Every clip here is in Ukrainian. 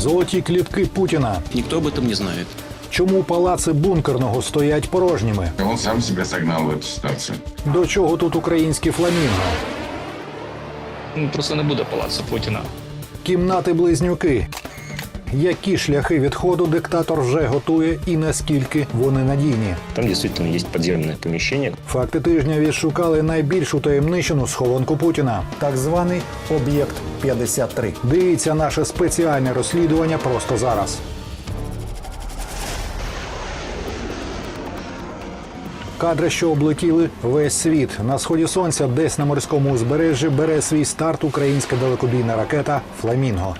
Золоті клітки Путіна. Ніхто об этом не знає. Чому палаци бункерного стоять порожніми? Він сам себе загнав в цю ситуацію. До чого тут українські фламінго? Ну, Просто не буде палацу Путіна. Кімнати близнюки. Які шляхи відходу диктатор вже готує і наскільки вони надійні? Там действительно есть подземное помещение. Факти тижня відшукали найбільш утаємничену схованку Путіна. Так званий об'єкт 53. Дивіться наше спеціальне розслідування просто зараз. Кадри, що облетіли весь світ. На сході сонця, десь на морському узбережжі, бере свій старт українська далекобійна ракета Фламінго.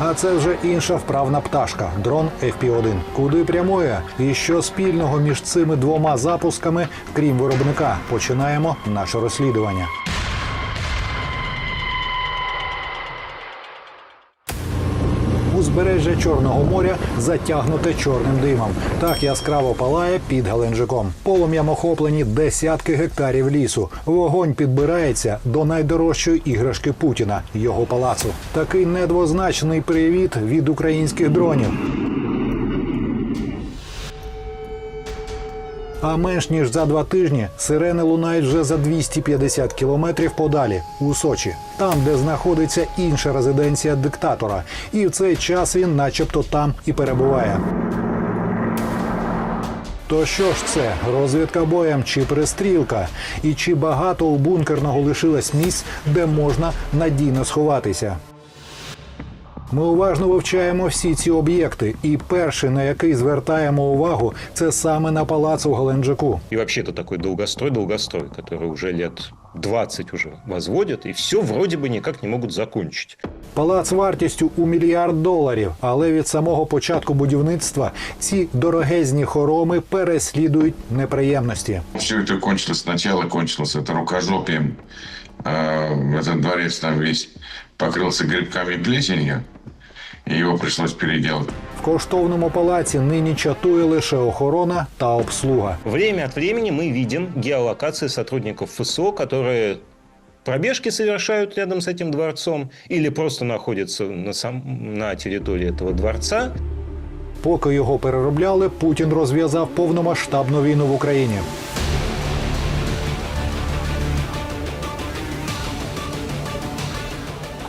А це вже інша вправна пташка дрон FP-1. Куди прямує? І що спільного між цими двома запусками, крім виробника? Починаємо наше розслідування. Узбережжя Чорного моря затягнуте чорним димом. Так яскраво палає під Галенджиком. Полум'ям охоплені десятки гектарів лісу. Вогонь підбирається до найдорожчої іграшки Путіна його палацу. Такий недвозначний привіт від українських дронів. А менш ніж за два тижні сирени лунають вже за 250 кілометрів подалі у Сочі, там, де знаходиться інша резиденція диктатора, і в цей час він, начебто, там і перебуває. То що ж це розвідка боєм чи перестрілка? І чи багато у бункерного лишилось місць, де можна надійно сховатися? Ми уважно вивчаємо всі ці об'єкти, і перший, на який звертаємо увагу, це саме на палац у Геленджику. И вообще это такой долгострой-долгострой, который уже лет 20 уже возводят, и все вроде бы никак не могут закончить. Палац вартістю у мільярд доларів, але від самого початку будівництва ці дорогезні хороми переслідують неприємності. Все это кончилось сначала, кончилось это рукожопием. А, Этот дворец там весь покрылся грибками и плесенью, и его пришлось переделать. В коштовному палаці нині чатує лише охорона та обслуга. Время от времени мы видим геолокации сотрудников ФСО, которые пробежки совершают рядом с этим дворцом или просто находятся на, сам, на территории этого дворца. Поки його переробляли, Путін розв'язав повномасштабну війну в Україні.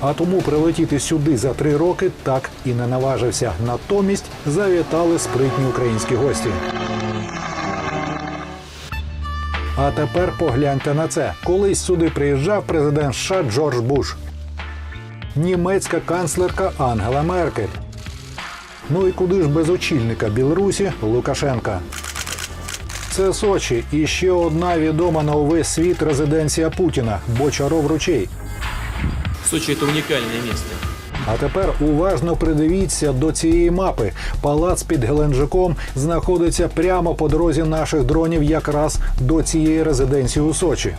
А тому прилетіти сюди за три роки так і не наважився. Натомість завітали спритні українські гості. А тепер погляньте на це. Колись сюди приїжджав президент США Джордж Буш, німецька канцлерка Ангела Меркель. Ну і куди ж без очільника Білорусі Лукашенка. Це Сочі і ще одна відома на увесь світ резиденція Путіна Бочаров ручей. Сочи – это уникальное место. А тепер уважно придивіться до цієї мапи. Палац під Геленджиком знаходиться прямо по дорозі наших дронів, якраз до цієї резиденції у Сочі.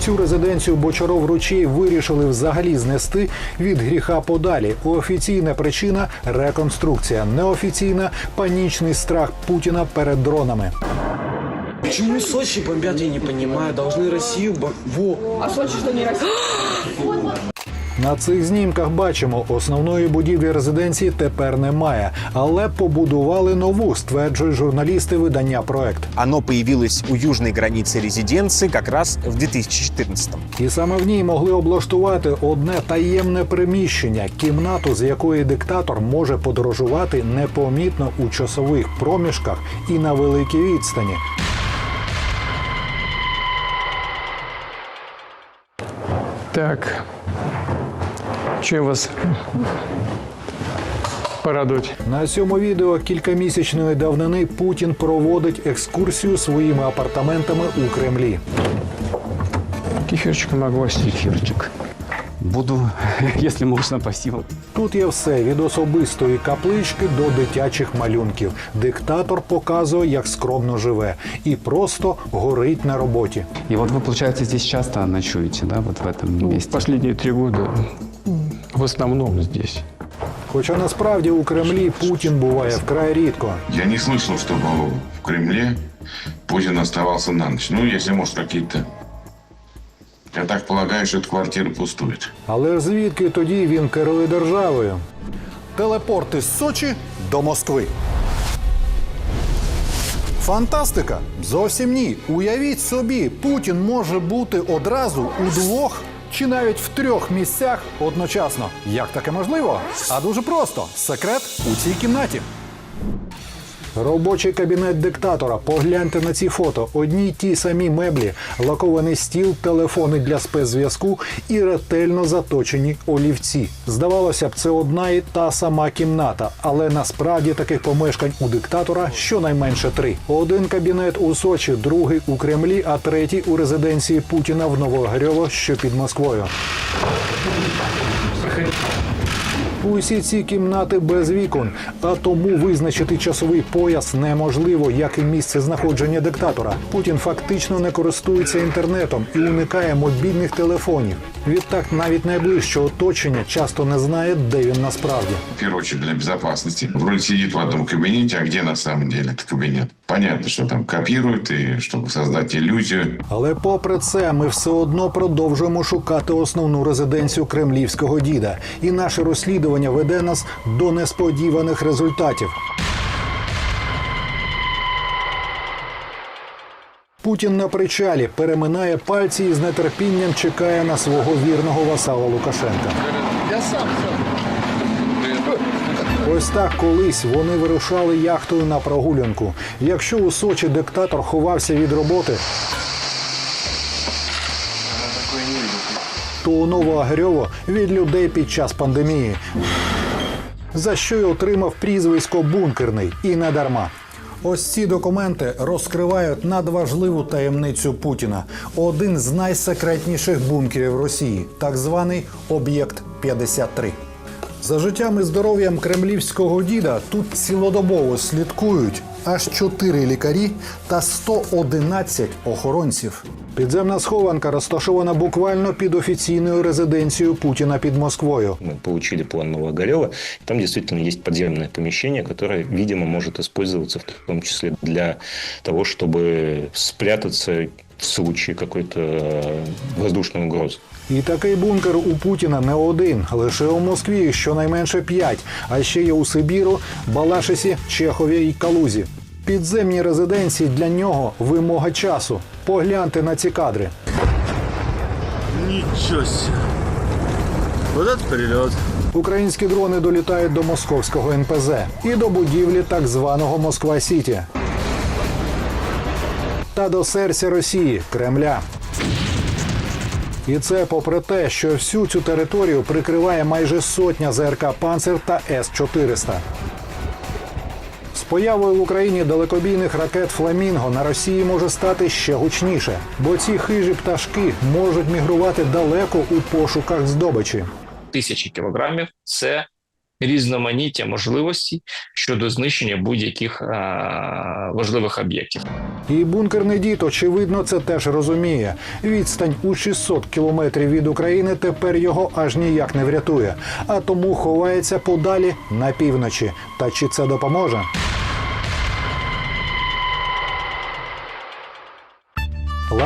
Цю резиденцію Бочаров ручей вирішили взагалі знести від гріха подалі. Офіційна причина реконструкція. Неофіційна панічний страх Путіна перед дронами. Почему Сочи бомбят, я не понимаю. Должны Россию бом... Во! На цих знімках бачимо, основної будівлі резиденції тепер немає, але побудували нову, стверджують журналісти видання проект. Оно появилось у южной границы резиденции как раз в 2014 І саме в ній могли облаштувати одне таємне приміщення, кімнату, з якої диктатор може подорожувати непомітно у часових проміжках і на великій відстані. Так. Чем вас порадують? На цьому відео кількамісячної давнини Путін проводить екскурсію своїми апартаментами у Кремлі. Кефирчика могу вас. Кефирчик. Буду, если можно, спасибо. Тут є все від особистої каплички до дитячих малюнків. Диктатор показує, як скромно живе, і просто горить на роботі. И вот вы, получается, здесь часто ночуете, да, вот в этом месте? Последние три года в основном здесь. Хоча насправді у Кремлі Путін буває вкрай рідко. Я не слышал, чтобы в Кремле Путин оставался на ночь. Ну, если, может, какие-то я так полагаю, эта квартира пустует. Але звідки тоді він керує державою? Телепорт із Сочі до Москви. Фантастика! Зовсім ні. Уявіть собі, Путін може бути одразу у двох чи навіть в трьох місцях одночасно. Як таке можливо? А дуже просто. Секрет у цій кімнаті. Робочий кабінет диктатора. Погляньте на ці фото. Одні й ті самі меблі, лакований стіл, телефони для спецзв'язку і ретельно заточені олівці. Здавалося б, це одна і та сама кімната, але насправді таких помешкань у диктатора щонайменше три: один кабінет у Сочі, другий у Кремлі, а третій у резиденції Путіна в Новогарьово, що під Москвою. Усі ці кімнати без вікон, а тому визначити часовий пояс неможливо, як і місце знаходження диктатора. Путін фактично не користується інтернетом і уникає мобільних телефонів. Відтак, навіть найближче оточення часто не знає, де він насправді. В первую очередь для безопасности. Вроде сидит в одном кабинете, а где на самом деле этот кабинет? Понятно, что там копируют, и чтобы создать иллюзию. Але попри це, ми все одно продовжуємо шукати основну резиденцію кремлівського діда, і наше розслідування веде нас до несподіваних результатів. Путін на причалі переминає пальці і з нетерпінням чекає на свого вірного васала Лукашенка. Я сам Ось так колись вони вирушали яхтою на прогулянку. Якщо у Сочі диктатор ховався від роботи, у Новоагрьово від людей під час пандемії, за що й отримав прізвисько бункерний і не дарма. Ось ці документи розкривають надважливу таємницю Путіна. Один з найсекретніших бункерів Росії, так званий об'єкт 53. За життям і здоров'ям кремлівського діда тут цілодобово слідкують аж 4 лікарі та 111 охоронців. Підземна схованка розташована буквально під офіційною резиденцією Путіна під Москвою. Мы получили план Новоголева. Там действительно есть подземное помещение, которое, видимо, может использоваться в том числе для того, чтобы спрятаться в случае какой-то э, воздушной угрозы. І такий бункер у Путіна не один, лише у Москві щонайменше п'ять, а ще є у Сибіру, Балашисі, Чехові і Калузі. Підземні резиденції для нього вимога часу. Погляньте на ці кадри. Себе. Вот это перелет. Українські дрони долітають до московського НПЗ і до будівлі так званого Москва Сіті. Та до серця Росії Кремля. І це попри те, що всю цю територію прикриває майже сотня ЗРК Панцер та С-400. З появою в Україні далекобійних ракет Фламінго на Росії може стати ще гучніше, бо ці хижі пташки можуть мігрувати далеко у пошуках здобичі. Тисячі кілограмів це різноманіття можливостей щодо знищення будь-яких важливих об'єктів. І бункерний дід, очевидно, це теж розуміє. Відстань у 600 кілометрів від України тепер його аж ніяк не врятує, а тому ховається подалі на півночі. Та чи це допоможе?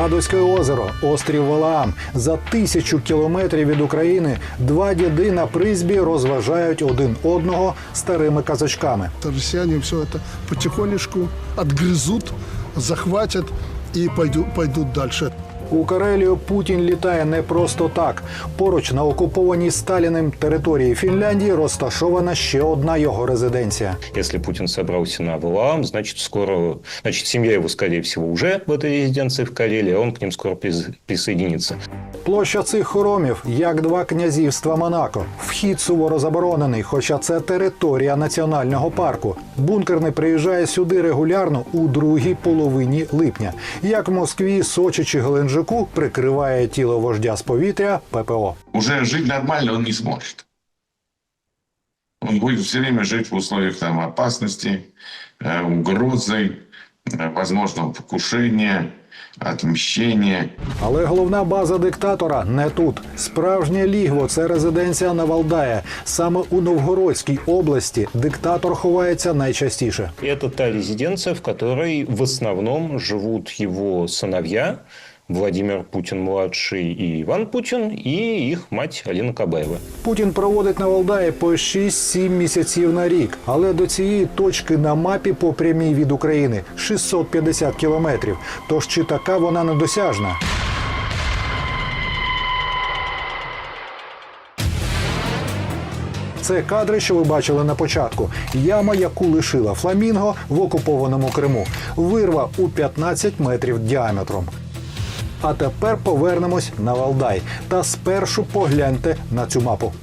Ладозьке озеро, острів Валаам. За тисячу кілометрів від України два діди на призбі розважають один одного старими казочками. Росіяни все це потихонечку відгризуть, захватять і пойдуть, пойдут дальше. У Карелію Путін літає не просто так. Поруч на окупованій Сталіним території Фінляндії розташована ще одна його резиденція. Если Путин собрался на Валаам, значит, скоро, значит, семья его, скорее всего, уже в этой резиденции в Карелии, а он к ним скоро прис- присоединится. Площа цих хоромів як два князівства Монако. Вхід суворо заборонений, хоча це територія національного парку. Бункерний приїжджає сюди регулярно у другій половині липня. Як в Москві, Сочі чи Геленджику прикриває тіло вождя з повітря ППО. Уже жить нормально он не сможет. Он будет все время жить в условиях там опасности, э, угрозы, э, возможного покушения, отмщения. Але головна база диктатора не тут. Справжнє лігво це резиденція на Валдая. Саме у Новгородській області диктатор ховається найчастіше. И это та резиденция, в которой в основном живут его сыновья, Владимир Путин-младший и Иван Путин, и их мать Алина Кабаева. Путін проводить на Валдаї по 6-7 місяців на рік, але до цієї точки на мапі по прямій від України 650 кілометрів. Тож чи така вона недосяжна? Це кадри, що ви бачили на початку. Яма, яку лишила фламінго в окупованому Криму. Вирва у 15 метрів діаметром. А тепер повернемось на Валдай. Та спершу погляньте на цю мапу.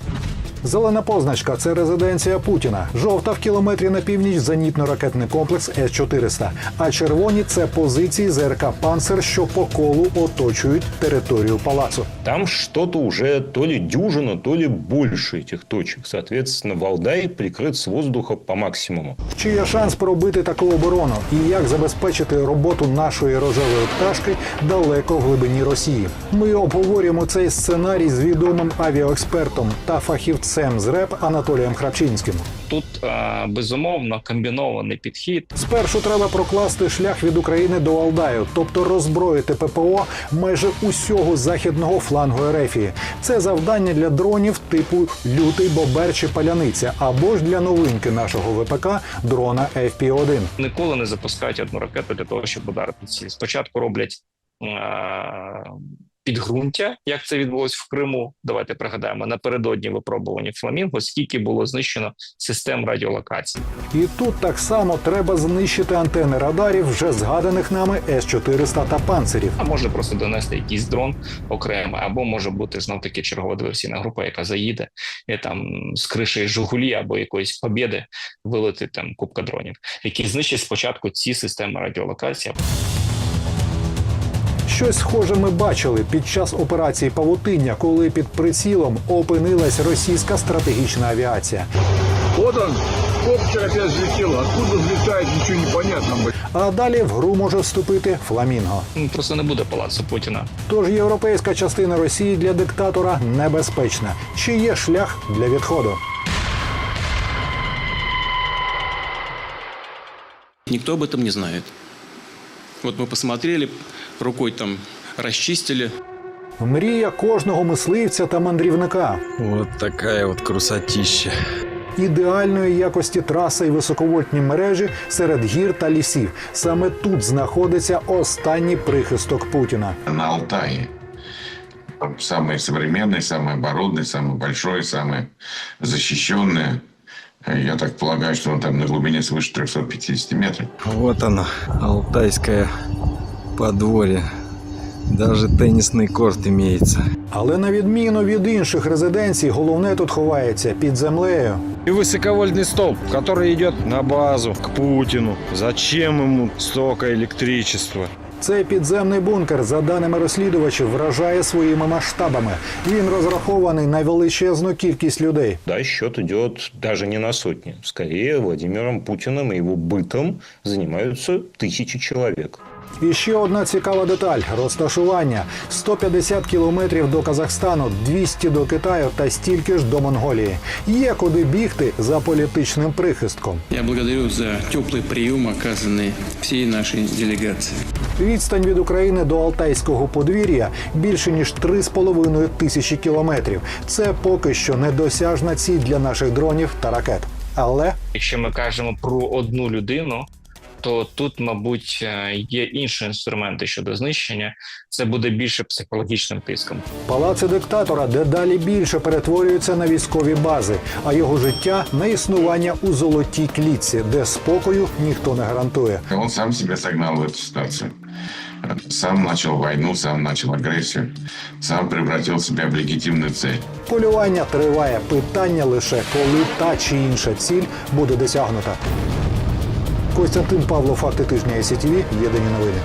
Зелена позначка це резиденція Путіна. Жовта в кілометрі на північ зенітно-ракетний комплекс С-400. А червоні це позиції ЗРК Панцер, що по колу оточують територію палацу. Там что-то уже то ли дюжина, то ли больше этих точек. Соответственно, Валдай прикрыт с воздуха по максимуму. Чи є шанс пробити таку оборону? І як забезпечити роботу нашої рожевої пташки далеко в глибині Росії? Ми обговорюємо цей сценарій з відомим авіаекспертом та фахівцем з РЕП Анатолієм Храпчинським. Тут е, безумовно комбінований підхід. Спершу треба прокласти шлях від України до Алдаю, тобто роззброїти ППО майже усього західного флангу Ерефії. Це завдання для дронів типу лютий бобер чи паляниця, або ж для новинки нашого ВПК дрона FP-1. Ніколи не запускають одну ракету для того, щоб ударити ціль. Спочатку роблять е, підґрунтя, як це відбулось в Криму. Давайте пригадаємо напередодні випробування фламінго, скільки було знищено систем радіолокації. І тут так само треба знищити антени радарів вже згаданих нами С-400 та панцирів. А може просто донести якийсь дрон окремо, або може бути знов таки чергова диверсійна група, яка заїде і там з криші Жигулі або якоїсь побєди вилетить там купка дронів, які знищать спочатку ці системи радіолокації. Щось схоже ми бачили під час операції Павутиння, коли під прицілом опинилась російська стратегічна авіація. Вот он, коптер опять взлетел. Откуда взлетает, ничего не понятно. А далі в гру може вступити фламінго. Ну, Просто не буде палацу Путіна. Тож європейська частина Росії для диктатора небезпечна. Чи є шлях для відходу? Никто об этом не знает. Вот мы посмотрели, рукой там расчистили. Мрія кожного мисливця та мандрівника. Вот такая вот красотища. Ідеальної якості траса і високовольтні мережі серед гір та лісів. Саме тут знаходиться останній прихисток Путіна. На Алтае. Там Самый современный, самый оборудованный, самый большой, самый защищенный. Я так полагаю, что он там на глубине свыше 350 метров. Вот оно, алтайское подворье. Даже теннисный корт имеется. Але на відміну від інших резиденцій, головне тут ховається під землею. И высоковольтный столб, который идет на базу к Путину. Зачем ему столько электричества? Цей підземний бункер, за даними розслідувачів, вражає своїми масштабами. Він розрахований на величезну кількість людей. Да, счет идет даже не на сотни. Скорее, Владимиром Путиным и его бытом занимаются тысячи человек. І ще одна цікава деталь розташування: 150 кілометрів до Казахстану, 200 до Китаю та стільки ж до Монголії. Є куди бігти за політичним прихистком. Я благодарю за теплый прием, оказанный всей нашей делегации. Відстань від України до Алтайського подвір'я більше ніж 3,5 тисячі кілометрів. Це поки що недосяжна ціль для наших дронів та ракет. Але Якщо ми кажемо про одну людину, то тут, мабуть, е, є інші інструменти щодо знищення. Це буде більше психологічним тиском. палаци диктатора дедалі більше перетворюються на військові бази, а його життя на існування у золотій клітці, де спокою ніхто не гарантує. Он сам себя загнал в эту ситуацию. Сам начал войну, сам начал агрессию, сам превратил себя в легитимную цель. Полювання триває. Питання лише коли та чи інша ціль буде досягнута. Костянтин Павло, факти тижня СІТВ, єдині новини.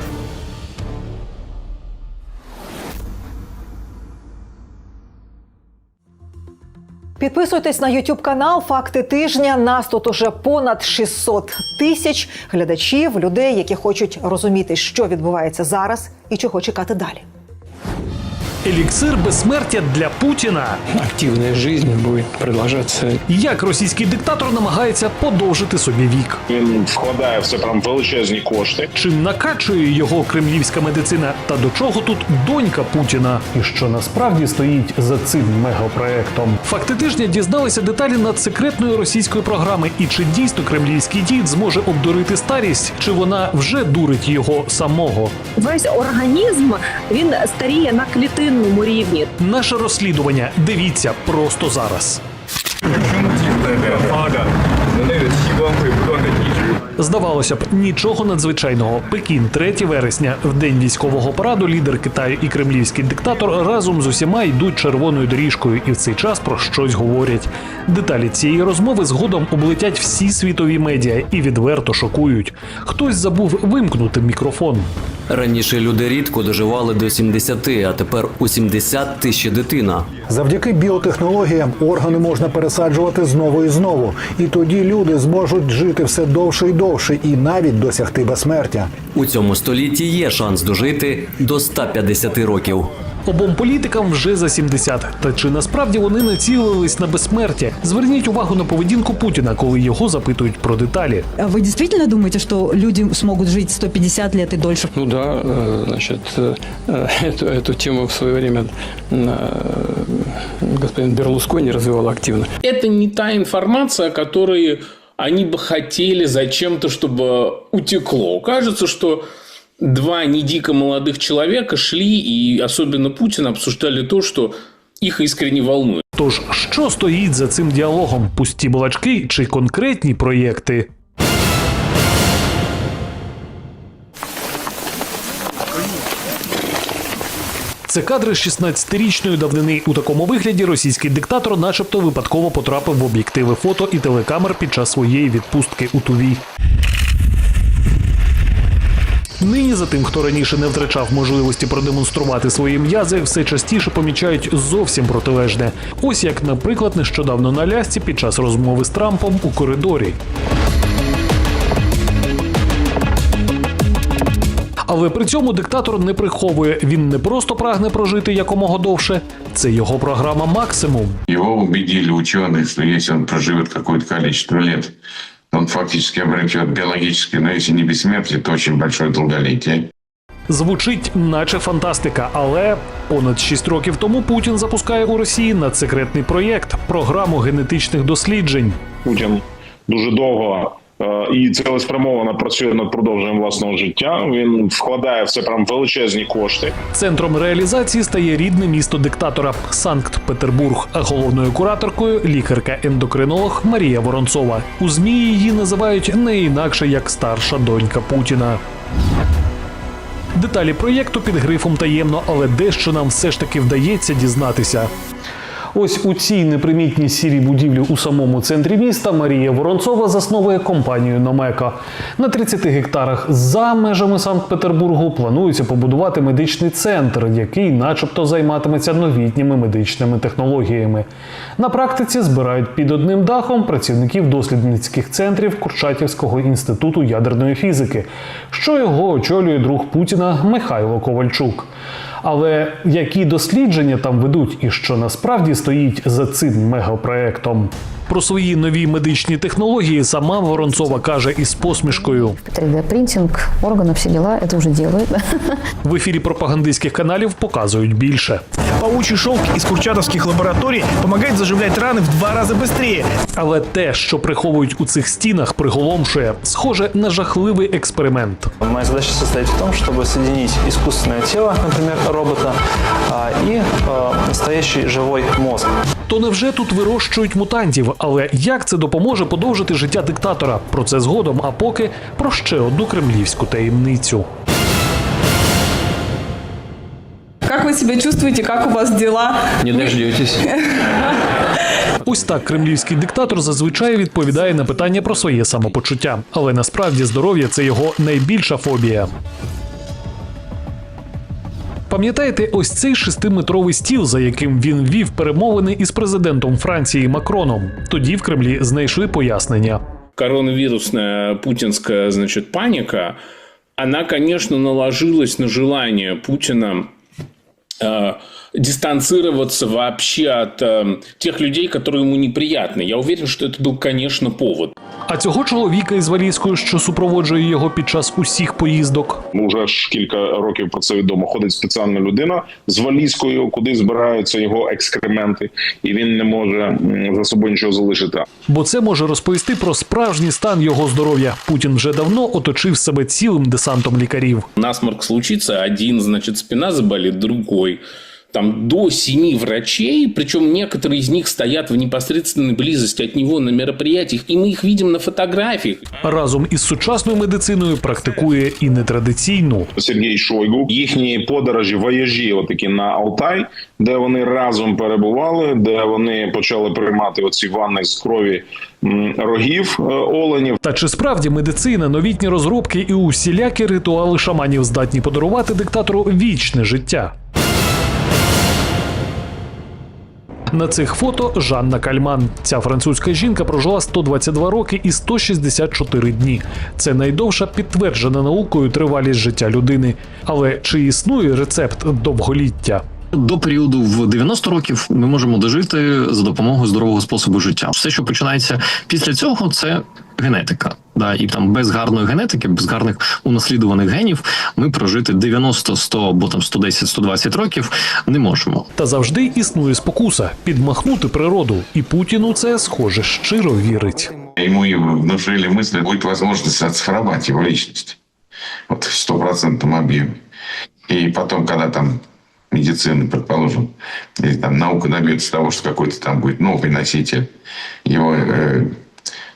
Підписуйтесь на YouTube канал Факти тижня. Нас тут уже понад 600 тисяч глядачів, людей, які хочуть розуміти, що відбувається зараз і чого чекати далі. Еліксир безсмертя для Путіна. Активная жизнь будет продолжаться. Як російський диктатор намагається подовжити собі вік? Він вкладає в це прям величезні кошти. Чим накачує його кремлівська медицина? Та до чого тут донька Путіна? І що насправді стоїть за цим мегапроектом? Факти тижня дізналися деталі надсекретної російської програми. І чи дійсно кремлівський дід зможе обдурити старість, чи вона вже дурить його самого? Весь організм він старіє на клітинному рівні. Наше розслідування дивіться просто зараз. Здавалося б, нічого надзвичайного. Пекін, 3 вересня, в день військового параду, лідер Китаю і кремлівський диктатор разом з усіма йдуть червоною доріжкою і в цей час про щось говорять. Деталі цієї розмови згодом облетять всі світові медіа і відверто шокують. Хтось забув вимкнути мікрофон. Раніше люди рідко доживали до 70, а тепер у 70 ти ще дитина. Завдяки біотехнологіям органи можна пересаджувати знову і знову, і тоді люди зможуть жити все довше і довше, і навіть досягти безсмертя. У цьому столітті є шанс дожити до 150 років. Обом політикам вже за 70. Та чи насправді вони націлились на безсмертя? Зверніть увагу на поведінку Путіна, коли його запитують про деталі. А Вы действительно думаете, что люди смогут жить 150 лет и дольше? Ну да, э, значит, э, эту, эту тему в свое время э, господин Берлускони развивал активно. Это не та информация, которую они бы хотели зачем-то, чтобы утекло. Кажется, что два не дико молодых человека шли и особенно Путин обсуждали то, что их искренне волнует. Тож, що стоїть за цим діалогом? Пусті балачки чи конкретні проєкти? Це кадри 16-річної давнини. У такому вигляді російський диктатор, начебто, випадково потрапив в об'єктиви фото і телекамер під час своєї відпустки у Туві. Нині за тим, хто раніше не втрачав можливості продемонструвати свої м'язи, все частіше помічають зовсім протилежне. Ось як, наприклад, нещодавно на лясці під час розмови з Трампом у коридорі. Але при цьому диктатор не приховує. Він не просто прагне прожити якомога довше. Це його програма максимум. Его убедили ученые, что если он проживет какое-то количество лет, он фактически обретет биологическое, но если не бессмертие, то очень большое долголетие. Звучить, наче фантастика, але понад 6 років тому Путін запускає у Росії надсекретний проєкт програму генетичних досліджень. Путін дуже довго і цілеспрямовано працює над продовженням власного життя. Він вкладає в це прям величезні кошти. Центром реалізації стає рідне місто диктатора Санкт-Петербург, а головною кураторкою лікарка-ендокринолог Марія Воронцова. У змі її називають не інакше як старша донька Путіна. Деталі проєкту під грифом таємно, але дещо нам все ж таки вдається дізнатися. Ось у цій непримітній сірій будівлі у самому центрі міста Марія Воронцова засновує компанію Номека. На 30 гектарах за межами Санкт-Петербургу планується побудувати медичний центр, який, начебто, займатиметься новітніми медичними технологіями. На практиці збирають під одним дахом працівників дослідницьких центрів Курчатівського інституту ядерної фізики, що його очолює друг Путіна Михайло Ковальчук. Але які дослідження там ведуть, і що насправді стоїть за цим мегапроектом? Про свої нові медичні технології сама Воронцова каже із посмішкою. 3D-принтинг органов, все дела, это уже делают. В ефірі пропагандистських каналів показують більше. Паучий шелк из курчатовских лабораторий помогает заживлять раны в два раза быстрее. Але те, що приховують у цих стінах, приголомшує, схоже на жахливий експеримент. Моя задача состоит в том, чтобы соединить искусственное тело, например, робота, а, и э, настоящий живой мозг. То невже тут вирощують мутантів? але як це допоможе подовжити життя диктатора? Про це згодом, а поки про ще одну кремлівську таємницю. Как вы себя чувствуете? Как у вас дела? Не дождетесь. Ось так кремлівський диктатор зазвичай відповідає на питання про своє самопочуття, але насправді здоров'я це його найбільша фобія. Пам'ятаєте, ось цей шестиметровий стіл, за яким він вів перемовини із президентом Франції Макроном. Тоді в Кремлі знайшли пояснення. Коронавирусная путинская, значит, паника, она, конечно, наложилась на желание Путина э, дистанцироваться вообще от э, тех людей, которые ему неприятны. Я уверен, что это был, конечно, повод. А цього чоловіка із валізкою, що супроводжує його під час усіх поїздок. Уже ж кілька років про це відомо. Ходить спеціальна людина з валізкою, куди збираються його екскременти, і він не може м, за собою нічого залишити. Бо це може розповісти про справжній стан його здоров'я. Путін вже давно оточив себе цілим десантом лікарів. Насморк случится, один, значит, спина заболит, другой. Там до семи врачей, причем некоторые из них стоят в непосредственной близости от него на мероприятиях, и мы их видим на фотографиях. Разом із сучасною медициною практикує і нетрадиційну. Сергій Шойгу. Їхні подорожі, вояжі, отакі на Алтай, де вони разом перебували, де вони почали приймати оці ванни з крові рогів е, оленів. Та чи справді медицина, новітні розробки і усілякі ритуали шаманів здатні подарувати диктатору вічне життя? На цих фото Жанна Кальман. Ця французька жінка прожила 122 роки і 164 дні. Це найдовша підтверджена наукою тривалість життя людини. Але чи існує рецепт довголіття? До періоду в 90 років ми можемо дожити за допомогою здорового способу життя. Все, що починається після цього, це генетика Да, і там без гарної генетики, без гарних унаслідуваних генів, ми прожити 90, 100 або там 110, 120 років не можемо. Та завжди існує спокуса підмахнути природу, і Путін у це схоже щиро вірить. Ему и внушили мысль, будет возможность оцифровать его личность. Вот в стопроцентном объеме. И потом, когда там медицина, предположим, или там наука добьется того, что какой-то там будет новый носитель его э,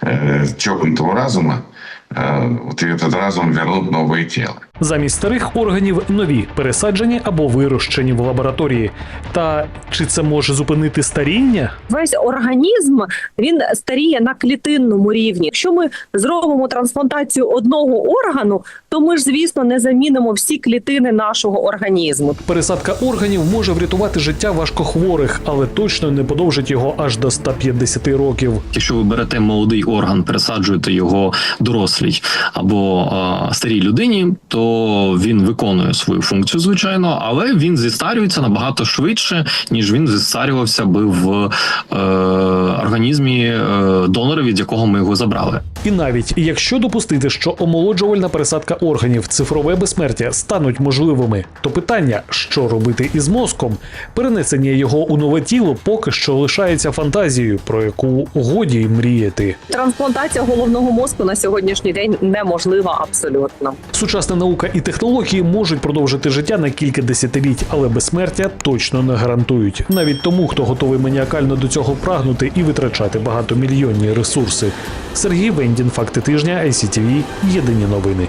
э, чокнутого разума, э, вот и этот разум вернут новое тело. Замість старих органів нові пересаджені або вирощені в лабораторії. Та чи це може зупинити старіння? Весь організм він старіє на клітинному рівні. Якщо ми зробимо трансплантацію одного органу, то ми ж звісно не замінимо всі клітини нашого організму. Пересадка органів може врятувати життя важкохворих, але точно не подовжить його аж до 150 років. Якщо ви берете молодий орган, пересаджуєте його дорослій або е, старій людині, то він виконує свою функцію, звичайно, але він зістарюється набагато швидше, ніж він зістарювався би в е, організмі е, донора, від якого ми його забрали. І навіть якщо допустити, що омолоджувальна пересадка органів, цифрове безсмертя стануть можливими, то питання, що робити із мозком, перенесення його у нове тіло поки що лишається фантазією, про яку годі й мріяти. Трансплантація головного мозку на сьогоднішній день неможлива абсолютно. Сучасна наука і технології можуть продовжити життя на кілька десятиліть, але безсмертя точно не гарантують. Навіть тому, хто готовий маніакально до цього прагнути і витрачати багатомільйонні ресурси. Сергій Вендін, факти тижня, ICTV, Єдині новини.